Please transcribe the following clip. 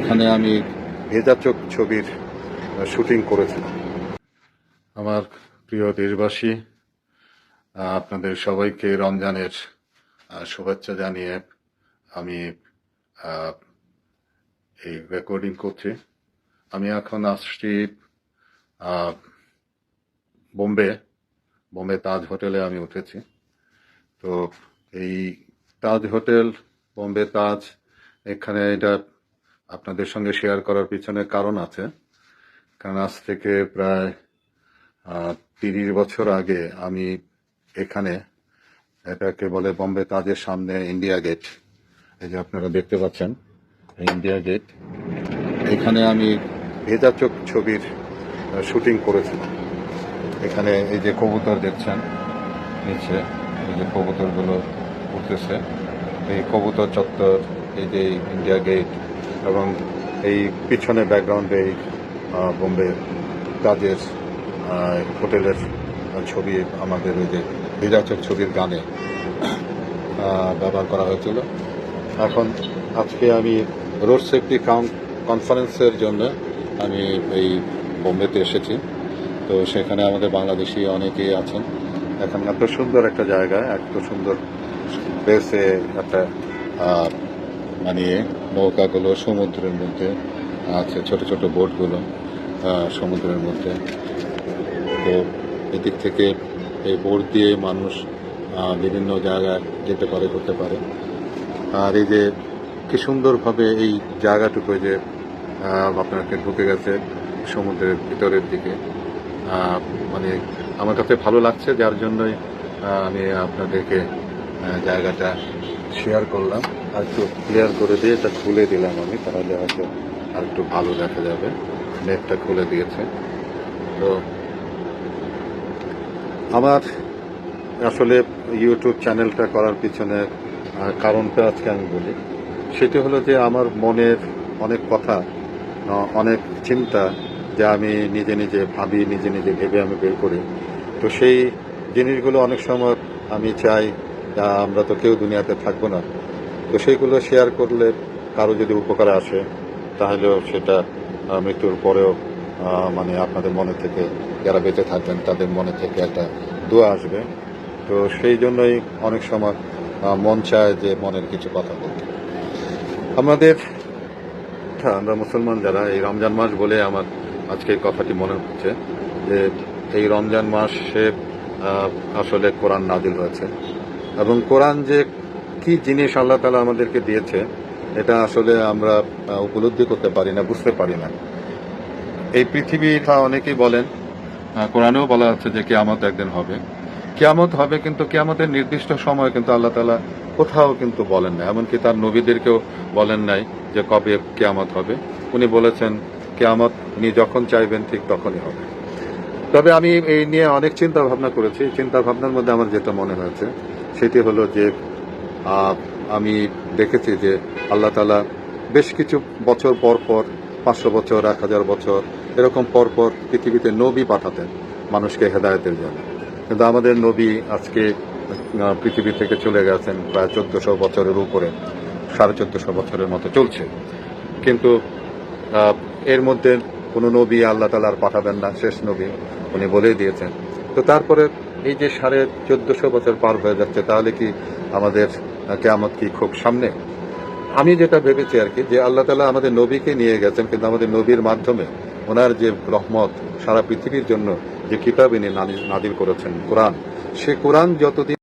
এখানে আমি ভেজা চোখ ছবির শুটিং করেছিলাম। আমার প্রিয় দেশবাসী আপনাদের সবাইকে রমজানের শুভেচ্ছা জানিয়ে আমি এই রেকর্ডিং করছি। আমি এখন আসছি বোম্বে। বোম্বে তাজ হোটেলে আমি উঠেছি। তো এই তাজ হোটেল বোম্বে তাজ এখানে এটা আপনাদের সঙ্গে শেয়ার করার পিছনে কারণ আছে। কারণ আজ থেকে প্রায় তিরিশ বছর আগে আমি এখানে এটাকে বলে বম্বে তাজের সামনে ইন্ডিয়া গেট এই যে আপনারা দেখতে পাচ্ছেন ইন্ডিয়া গেট এখানে আমি ভেজা চোখ ছবির শুটিং করেছিলাম। এখানে এই যে কবুতর দেখছেন, নিচে এই যে কবুতরগুলো উঠতেছে। এই কবুতর চত্বর, এই যে ইন্ডিয়া গেট এবং এই পিছনে ব্যাকগ্রাউন্ডে এই বোম্বে তাজের হোটেলের ছবি আমাদের ওই যে ভেজাচক ছবির গানে ব্যবহার করা হয়েছিল। এখন আজকে আমি রোড সেফটি কনফারেন্সের জন্য আমি এই বোম্বেতে এসেছি। তো সেখানে আমাদের বাংলাদেশি অনেকেই আছেন। এখন এত সুন্দর একটা জায়গা এত সুন্দর প্লেসে একটা আহ, মানে নৌকাগুলো সমুদ্রের মধ্যে আছে, ছোট ছোট বোটগুলো সমুদ্রের মধ্যে। তো এদিক থেকে এই বোট দিয়ে মানুষ বিভিন্ন জায়গায় যেতে পারে করতে পারে। আর এই যে কি সুন্দরভাবে এই জায়গাটুকু যে আপনাকে ঢুকে গেছে সমুদ্রের ভিতরের দিকে মানে আমার কাছে ভালো লাগছে, যার জন্যই আমি আপনাদেরকে জায়গাটা শেয়ার করলাম। আর একটু ক্লিয়ার করে দিয়ে এটা খুলে দিলাম আমি, তাহলে হয়তো আর একটু ভালো দেখা যাবে। নেটটা খুলে দিয়েছে। তো আমার আসলে ইউটিউব চ্যানেলটা করার পিছনে কারণটা আজকে আমি বলি। সেটি হলো যে আমার মনের অনেক কথা অনেক চিন্তা যা আমি নিজে নিজে ভাবি, নিজে নিজে ভেবে আমি বের করি। তো সেই জিনিসগুলো অনেক সময় আমি চাই আমরা তো কেউ দুনিয়াতে থাকব না। তো সেইগুলো শেয়ার করলে কারও যদি উপকারে আসে তাহলেও সেটা মৃত্যুর পরেও মানে আপনাদের মনে থেকে যারা বেঁচে থাকবেন তাদের মনে থেকে একটা দোয়া আসবে। তো সেই জন্যই অনেক সময় মন চায় যে মনের কিছু কথা বলতে। আমাদের হ্যাঁ, আমরা মুসলমান যারা এই রমজান মাস বলে আমার আজকে কথাটি মনে হচ্ছে যে এই রমজান মাসে আসলে কোরআন নাজিল হয়েছে। এবং কোরআন যে কি জিনিস আল্লাহ তালা আমাদেরকে দিয়েছে, এটা আসলে আমরা উপলব্ধি করতে পারি না, বুঝতে পারি না। এই পৃথিবীটা অনেকেই বলেন কোরআনেও বলা আছে যে কেয়ামত একদিন হবে। কেয়ামত হবে কিন্তু কেয়ামতের নির্দিষ্ট সময় কিন্তু আল্লাহ তালা কোথাও কিন্তু বলেন না, এমনকি তার নবীদেরকেও বলেন নাই যে কবে কেয়ামত হবে। উনি বলেছেন, কেয়ামত উনি যখন চাইবেন ঠিক তখনই হবে। তবে আমি এই নিয়ে অনেক চিন্তা ভাবনা করেছি। চিন্তা ভাবনার মধ্যে আমার যেটা মনে হয়েছে, সেটি হলো যে আমি দেখেছি যে আল্লাহ তালা বেশ কিছু বছর পর পর, পাঁচশো বছর, এক হাজার বছর, এরকম পর পর পৃথিবীতে নবী পাঠাতেন, মানুষকে হেদায়তের জন্য। কিন্তু আমাদের নবী আজকে পৃথিবী থেকে চলে গেছেন প্রায় চোদ্দশো বছরের উপরে, সাড়ে চোদ্দশো বছরের মতো চলছে। কিন্তু এর মধ্যে কোনো নবী আল্লাহ তালা আর পাঠাবেন না, শেষ নবী উনি বলেই দিয়েছেন। তো তারপরে এই যে সাড়ে চোদ্দশো বছর পার হয়ে যাচ্ছে, তাহলে কি আমাদের কেয়ামত কি খুব সামনে? আমি যেটা ভেবেছি আর কি, যে আল্লাহ তালা আমাদের নবীকে নিয়ে গেছেন, কিন্তু আমাদের নবীর মাধ্যমে ওনার যে রহমত সারা পৃথিবীর জন্য যে কিতাব ইনি নাজিল করেছেন, কোরআন, সে কোরআন যতদিন